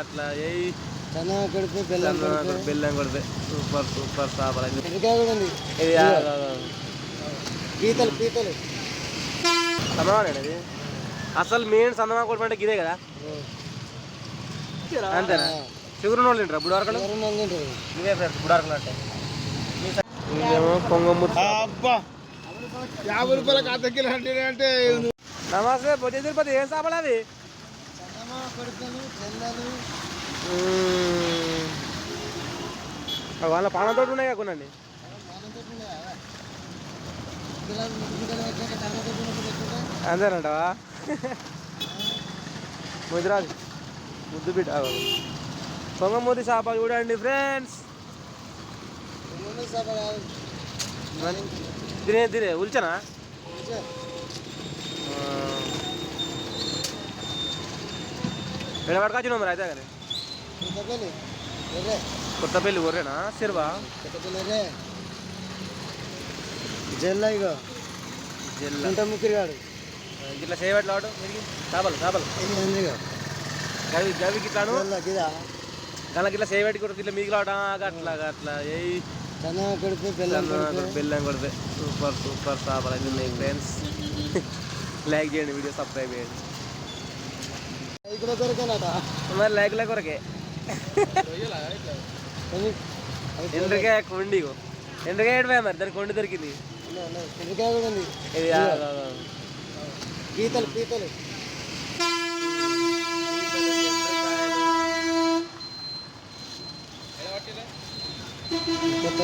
అట్లా ఏయ్. చందన కొడితే బెల్లం కొడితే బెల్లం కొడితే సూపర్ సూపర్ చేపలు అయితే మిరకాయ కూడా ఉంది ఇది పీతలు పీతలు. సన్నమానే ఇది అసలు మెయిన్ సన్నమా కొడుకు అంటే ఇదే కదా? అంతేనా? షుగర్ వాళ్ళు తింటారా? బుడవరకలు? ఇవే ఫ్రెండ్స్ బుడవరకలు అంటే. యాభై రూపాయల అర్ధ కిలో అంటే నమస్తే పొద్దు తిరుపతి. ఏం చేపలు చెల్లలు వాళ్ళ పానంతో ఉన్నాయి కొనండి? అంతేనంటావా ముదిరాజు. ముద్దు బిడ్డ. పొంగమూతి చేప చూడండి ఫ్రెండ్స్ తినే తినే. ఉల్చనా? పట్టుకొచ్చిన మరి అయితే కానీ? కొత్త పెళ్ళి కొర్రేనా సిర్వా? జల్ల ఇక జిల్లా. కుంట ముక్కిరిగాడు ఇట్లా చేయబట్టి వాడు? చేపలు చేపలు. గవి జల్ల గిదా. గలకి ఇట్లా చేయబట్టి కొడుకు ఇట్లా మీకు రావడం అట్లా అట్లా ఏ బెల్లం కొడితే సూపర్ సూపర్ చేపలు. అయితే ఫ్రెండ్స్. లైక్ చేయండి వీడియో సబ్స్క్రైబ్ చేయండి. కూడా మరి లైక్ లైక్ కొరకే. ఎండ్రికాయ కొండి. ఎండ్రికాయ ఏడిపోయా మరి? దానికి కొండి దొరికింది. మిరకాయ కూడా ఉంది. పీతలు పీతలు.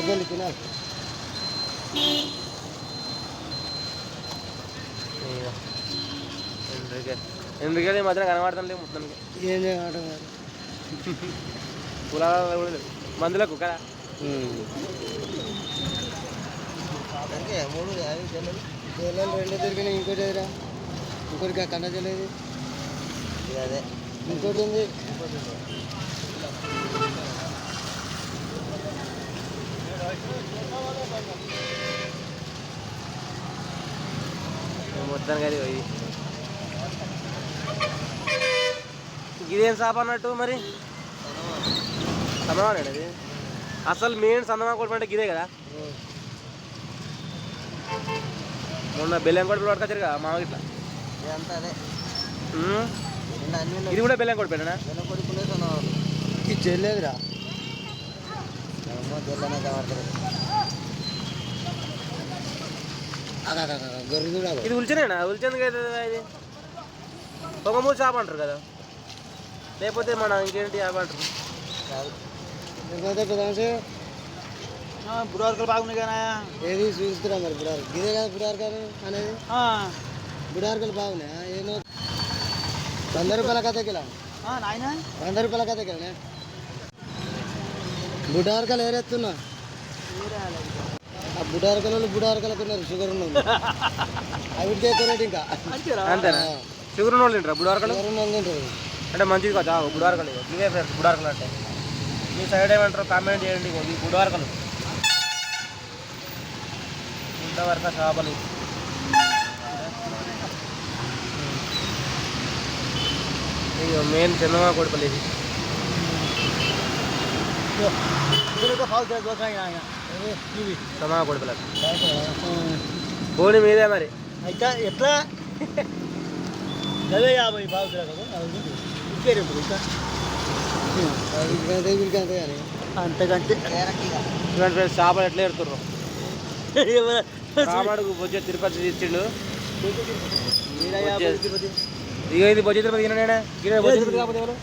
బెల్లి తినాలి. ఎండ్రికాయ ఎండ్రికాయలు ఈ మధ్యన కనబడతాను మొత్తానికి. ఏం చేయడం పొలాలలో కూడా లేవు. మందులకు కదా? మూడు జల్లలు. రెండు దొరికినాయి ఇంకోటి ఎదురా ఇంకోటి కండ జల్లేదు? అదే. ఇంకోటి ఉంది. మొత్తానికి అది ఇదేం చేప అన్నట్టు మరి? సన్నమానే అది అసలు మెయిన్ సన్నమా అంటే ఇదే కదా? మొన్న బెల్లం కొడుకు పట్టుకొచ్చారు కదా మామ ఇట్లా ఇది కూడా బెల్లం సన్నవాళ్ళు ఇది చెల్లేదురా ఇది ఉల్చనేనా? ఉల్చందుకు అవుతుంది ఇది? పొగమూరు చేప అంటారు కదా. లేకపోతే మన ఇంకేంటి అంటారు బుడార్కలు బాగున్నాయి కదా. ఏది చూస్తున్నా మరి బుడార్? ఇదే కదా బుడార్కలు అనేది? బుడార్కలు బాగున్నాయా? ఏమో. వంద రూపాయల కథ కిలో నాయన? వంద రూపాయల కథ కిలో బుడార్కలు ఏరెత్తున్నా ఆ బుడార్కలు బుడార్కలకు ఉన్నారు షుగర్ ఉన్నది రేటు ఇంకా. అంతేనా? షుగర్ ఉన్న వాళ్ళు తింటారా బుడవరకలు షుగర్ ఉన్నది తింటారు. అంటే మంచిది కదా. బుడవరకలు ఇవే ఫ్రెండ్స్ బుడవరకలు అంటే. మీ సైడ్ ఏమంటారు కామెంట్ చేయండి ఇగో ఈ బుడవరకలు బుడవరక చేపలు. ఇక మెయిన్ చందమా కొడుపలు ఇది చందమా కొడుపలు బోని మీదే మరి. అయితే ఎట్లా? అదే యాభై బాగు కదా ఇంకేరు ఇంకా అంతకంటే చూడండి ఫ్రెండ్స్ చేపలు ఎట్లా ఎడుతుర్రు? రామాడుకు బొజ్జ తిరుపతి ఇచ్చిండు ఇక ఇది బొజ్జ తిరుపతి నేనే? ఈయన బొజ్జ తిరుపతి కాకపోతే ఎవరు?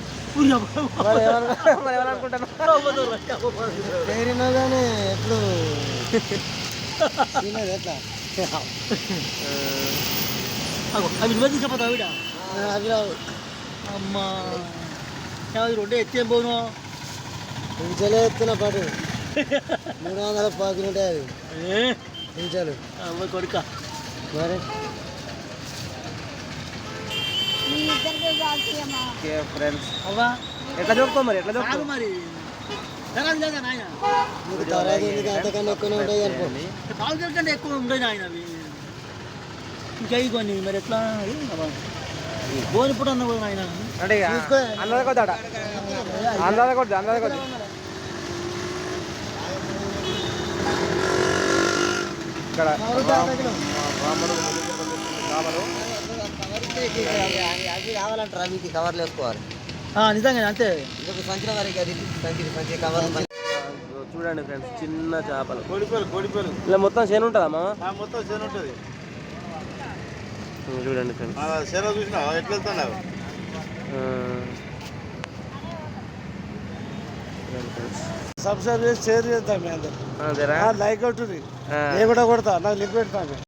మరి ఎవరు- మరి ఎవరు అనుకుంటాను పేరున్నా కానీ ఎప్పుడు ఎట్లా? అవి నువ్వే తీసుకపోతావు వీడ అవి అమ్మా. అది రెండే ఎత్తేం పోను. పింఛలే ఎత్తున పాటు. మూడు వందల పాకులు ఉంటాయి అవి. పింఛలు అమ్మ కొడుక. మరి? ఓకే ఫ్రెండ్స్ అవ్వా? ఎట్లా చూపుతావు మరి? ఎట్లా మరి. మీకు తర్వాత ఎందుకు అంతకన్నా ఎక్కువనే ఉంటాయి అనుకో. పాలు కంటే ఎక్కువ ఉంటాయి నాయన అవి ఇంకా ఇవి కొన్ని మరి ఎట్లా? అన్న కూడా అంటే కొద్దాడ కొద్ది కొద్ది ఇక్కడ రాముడు రాముడు అవి కావాలంటారా మీకు కవర్లు వేసుకోవాలి నిజంగా అంతే. ఇంకొక సంచిన వరకు అది సంచి సంచి కవర్లు చూడండి ఫ్రెండ్స్ చిన్న చేపలు. ఇలా మొత్తం చేను ఉంటుందా మామ? ఆ మొత్తం చేను ఉంటుంది. చూడండి చూసినా? ఎట్లా వెళ్తున్నావు సబ్స్క్రైబ్ చేసి షేర్ చేద్దాం మీ అందరు లైక్ ఆ. నేను కూడా కొడతా నాకు లింక్ పెడతాను